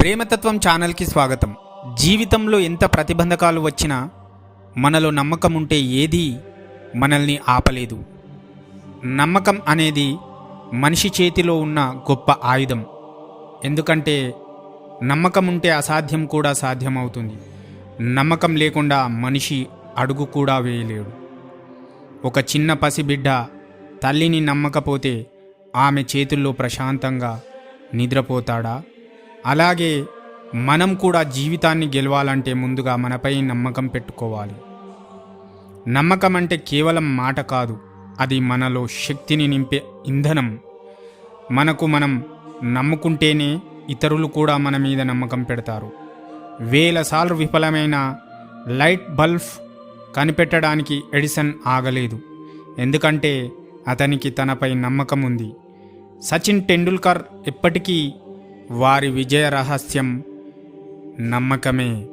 ప్రేమతత్వం ఛానల్కి స్వాగతం. జీవితంలో ఎంత ప్రతిబంధకాలు వచ్చినా మనలో నమ్మకం ఉంటే ఏది మనల్ని ఆపలేదు. నమ్మకం అనేది మనిషి చేతిలో ఉన్న గొప్ప ఆయుధం. ఎందుకంటే నమ్మకం ఉంటే అసాధ్యం కూడా సాధ్యమవుతుంది. నమ్మకం లేకుండా మనిషి అడుగు కూడా వేయలేడు. ఒక చిన్న పసిబిడ్డ తల్లిని నమ్మకపోతే ఆమె చేతుల్లో ప్రశాంతంగా నిద్రపోతాడా? అలాగే మనం కూడా జీవితాన్ని గెలవాలంటే ముందుగా మనపై నమ్మకం పెట్టుకోవాలి. నమ్మకం అంటే కేవలం మాట కాదు అది మనలో శక్తిని నింపే ఇంధనం. మనకు మనం నమ్ముకుంటేనే ఇతరులు కూడా మన మీద నమ్మకం పెడతారు. వేల సార్లు విఫలమైన లైట్ బల్బ్ కనిపెట్టడానికి ఎడిసన్ ఆగలేదు. ఎందుకంటే అతనికి తనపై నమ్మకం ఉంది. సచిన్ టెండూల్కర్ ఎప్పటికీ వారి విజయ రహస్యం నమ్మకమే.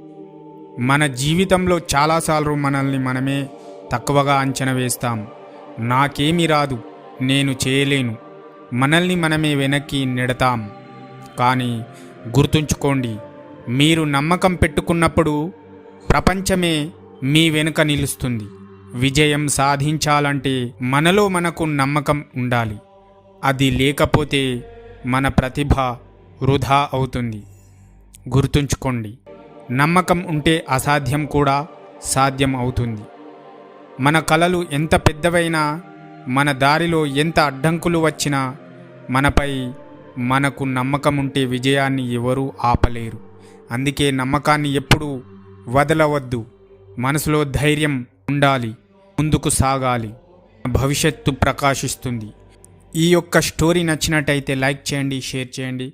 మన జీవితంలో చాలాసార్లు మనల్ని మనమే తక్కువగా అంచనా వేస్తాం. నాకేమీ రాదు నేను చేయలేను. మనల్ని మనమే వెనక్కి నెడతాం. కానీ గుర్తుంచుకోండి మీరు నమ్మకం పెట్టుకున్నప్పుడు ప్రపంచమే మీ వెనుక నిలుస్తుంది. విజయం సాధించాలంటే మనలో మనకు నమ్మకం ఉండాలి. అది లేకపోతే మన ప్రతిభ వృధా అవుతుంది. గుర్తుంచుకోండి నమ్మకం ఉంటే అసాధ్యం కూడా సాధ్యం అవుతుంది. మన కలలు ఎంత పెద్దవైనా మన దారిలో ఎంత అడ్డంకులు వచ్చినా మనపై మనకు నమ్మకం ఉంటే విజయాన్ని ఎవరూ ఆపలేరు. అందుకే నమ్మకాన్ని ఎప్పుడూ వదలవద్దు. మనసులో ధైర్యం ఉండాలి ముందుకు సాగాలి. భవిష్యత్తు ప్రకాశిస్తుంది. ఈ యొక్క స్టోరీ నచ్చినట్టయితే లైక్ చేయండి షేర్ చేయండి.